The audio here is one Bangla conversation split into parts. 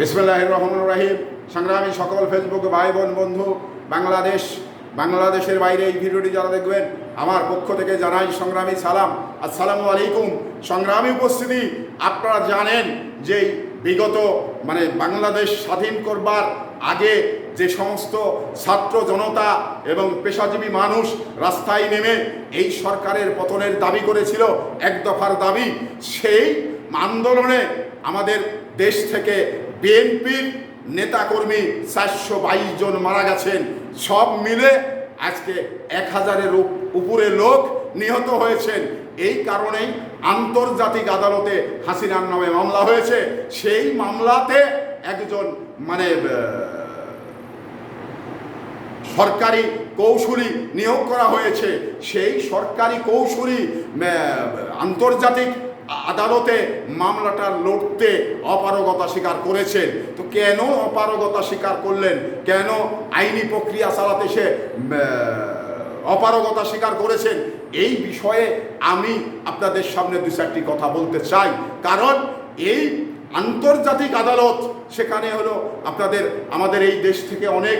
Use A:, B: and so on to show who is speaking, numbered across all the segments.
A: বিসমুল্লাহ রহমান রাহিম। সংগ্রামী সকল ফেসবুক ভাই বোন বন্ধু, বাংলাদেশ, বাংলাদেশের বাইরে এই ভিডিওটি যারা দেখবেন, আমার পক্ষ থেকে জানাই সংগ্রামী সালাম। আসসালামু আলাইকুম। সংগ্রামী উপস্থিতি, আপনারা জানেন যে বিগত মানে বাংলাদেশ স্বাধীন করবার আগে যে সমস্ত ছাত্র জনতা এবং পেশাজীবী মানুষ রাস্তায় নেমে এই সরকারের পতনের দাবি করেছিল, এক দফার দাবি, সেই আন্দোলনে আমাদের দেশ থেকে বিএনপির নেতাকর্মী চারশো বাইশ জন মারা গেছেন। সব মিলে আজকে এক হাজারের উপ- উপরে লোক নিহত হয়েছেন। এই কারণেই আন্তর্জাতিক আদালতে হাসিনার নামে মামলা হয়েছে। সেই মামলাতে একজন মানে সরকারি কৌশলী নিয়োগ করা হয়েছে। সেই সরকারি কৌশলী আন্তর্জাতিক আদালতে মামলাটা লড়তে অপারগতা স্বীকার করেছেন। তো কেন অপারগতা স্বীকার করলেন? কেন আইনি প্রক্রিয়া চালাতে সে অপারগতা স্বীকার করেছেন? এই বিষয়ে আমি আপনাদের সামনে দু চারটি কথা বলতে চাই। কারণ এই আন্তর্জাতিক আদালত সেখানে হলো আপনাদের, আমাদের এই দেশ থেকে অনেক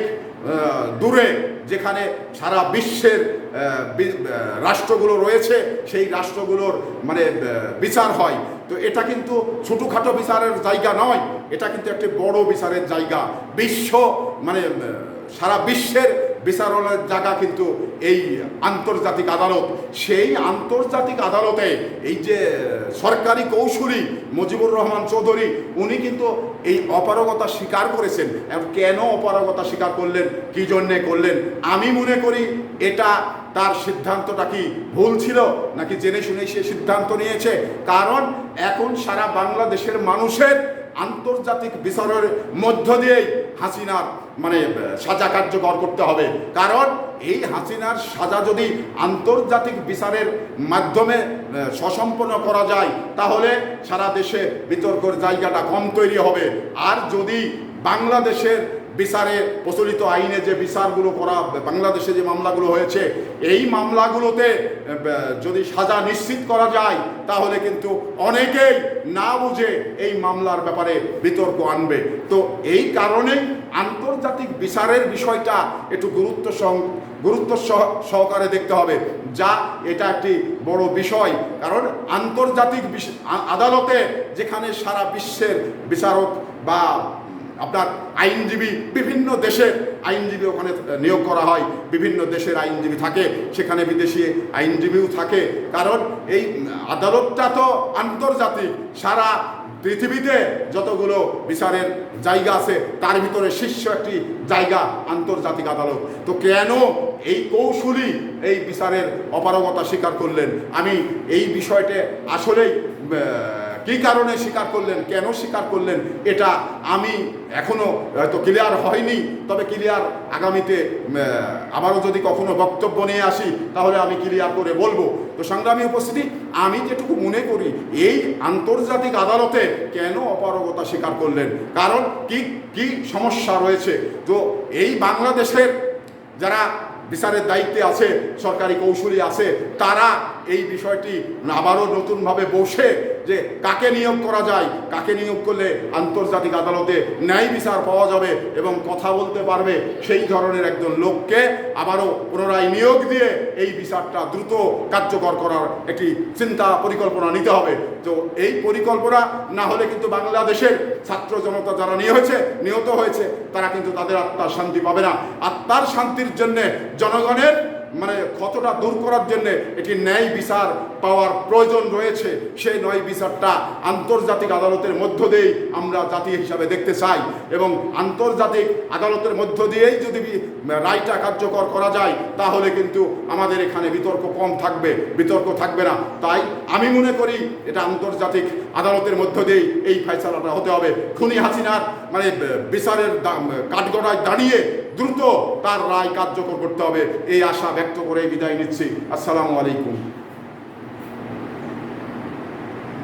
A: দূরে, যেখানে সারা বিশ্বের রাষ্ট্রগুলো রয়েছে, সেই রাষ্ট্রগুলোর মানে বিচার হয়। তো এটা কিন্তু ছোটোখাটো বিচারের জায়গা নয়, এটা কিন্তু একটি বড় বিচারের জায়গা। বিশ্ব মানে সারা বিশ্বের বিচারণের জায়গা কিন্তু এই আন্তর্জাতিক আদালত। সেই আন্তর্জাতিক আদালতে এই যে সরকারি কৌশলী মুজিবুর রহমান চৌধুরী, উনি কিন্তু এই অপারগতা স্বীকার করেছেন। এবং কেন অপারগতা স্বীকার করলেন? কি জন্যে করলেন? আমি মনে করি এটা তার সিদ্ধান্তটা কি ভুল ছিল? নাকি জেনে শুনে সে সিদ্ধান্ত নিয়েছে? কারণ এখন সারা বাংলাদেশের মানুষের আন্তর্জাতিক বিচারের মধ্য দিয়েই হাসিনার মানে সাজা কার্যকর করতে হবে। কারণ এই হাসিনার সাজা যদি আন্তর্জাতিক বিচারের মাধ্যমে সসম্পন্ন করা যায়, তাহলে সারা দেশে বিতর্কর জায়গাটা কম তৈরি হবে। আর যদি বাংলাদেশের বিচারে প্রচলিত আইনে যে বিচারগুলো করা, বাংলাদেশে যে মামলাগুলো হয়েছে, এই মামলাগুলোতে যদি সাজা নিশ্চিত করা যায়, তাহলে কিন্তু অনেকেই না বুঝে এই মামলার ব্যাপারে বিতর্ক আনবে। তো এই কারণেই আন্তর্জাতিক বিচারের বিষয়টা একটু গুরুত্ব গুরুত্ব সহ- সহকারে দেখতে হবে, যা এটা একটি বড় বিষয়। কারণ আন্তর্জাতিক আদালতে যেখানে সারা বিশ্বের বিচারক বা আপনার আইনজীবী বিভিন্ন দেশের আইনজীবী ওখানে নিয়োগ করা হয়, বিভিন্ন দেশের আইনজীবী থাকে, সেখানে বিদেশি আইনজীবীও থাকে। কারণ এই আদালতটা তো আন্তর্জাতিক, সারা পৃথিবীতে যতগুলো বিচারের জায়গা আছে, তার ভিতরে শীর্ষ একটি জায়গা আন্তর্জাতিক আদালত। তো কেন এই কৌশলী এই বিচারের অপারগতা স্বীকার করলেন? আমি এই বিষয়টা আসলেই কি কারণে স্বীকার করলেন? কেন স্বীকার করলেন? এটা আমি এখনও হয়তো ক্লিয়ার হয়নি। তবে ক্লিয়ার আগামীতে আবারও যদি কখনো বক্তব্য নিয়ে আসি, তাহলে আমি ক্লিয়ার করে বলব। তো সংগ্রামী উপস্থিতি, আমি যেটুকু মনে করি, এই আন্তর্জাতিক আদালতে কেন অপারগতা স্বীকার করলেন? কারণ কি কি সমস্যা রয়েছে? তো এই বাংলাদেশের যারা বিচারের দায়িত্বে আছে, সরকারি কৌশলী আছে, তারা এই বিষয়টি আবারও নতুনভাবে বসে যে কাকে নিয়োগ করা যায়, কাকে নিয়োগ করলে আন্তর্জাতিক আদালতে ন্যায় বিচার পাওয়া যাবে এবং কথা বলতে পারবে, সেই ধরনের একজন লোককে আবারও পুনরায় নিয়োগ দিয়ে এই বিচারটা দ্রুত কার্যকর করার একটি চিন্তা পরিকল্পনা নিতে হবে। তো এই পরিকল্পনা না হলে কিন্তু বাংলাদেশের ছাত্র জনতা যারা নিয়ে হয়েছে নিহত হয়েছে, তারা কিন্তু তাদের আত্মার শান্তি পাবে না। আত্মার শান্তির জন্যে জনগণের মানে ক্ষতটা দূর করার জন্য একটি ন্যায় বিচার পাওয়ার প্রয়োজন রয়েছে, সেই ন্যায় বিচারটা আন্তর্জাতিক আদালতের মধ্য দিয়েই আমরা জাতি হিসাবে দেখতে চাই এবং আন্তর্জাতিক আদালতের মধ্য দিয়েই যদি রায়টা কার্যকর করা যায়, তাহলে কিন্তু আমাদের এখানে বিতর্ক কম থাকবে, বিতর্ক থাকবে না। তাই আমি মনে করি এটা আন্তর্জাতিক আদালতের মধ্য দিয়েই এই ফয়সালাটা হতে হবে। খুনি হাসিনার মানে বিচারের কাঠগড়ায় দাঁড়িয়ে দ্রুত তার রায় কার্যকর করতে হবে। এই আশা ব্যক্ত করে বিদায় নিচ্ছি। আসসালামু আলাইকুম।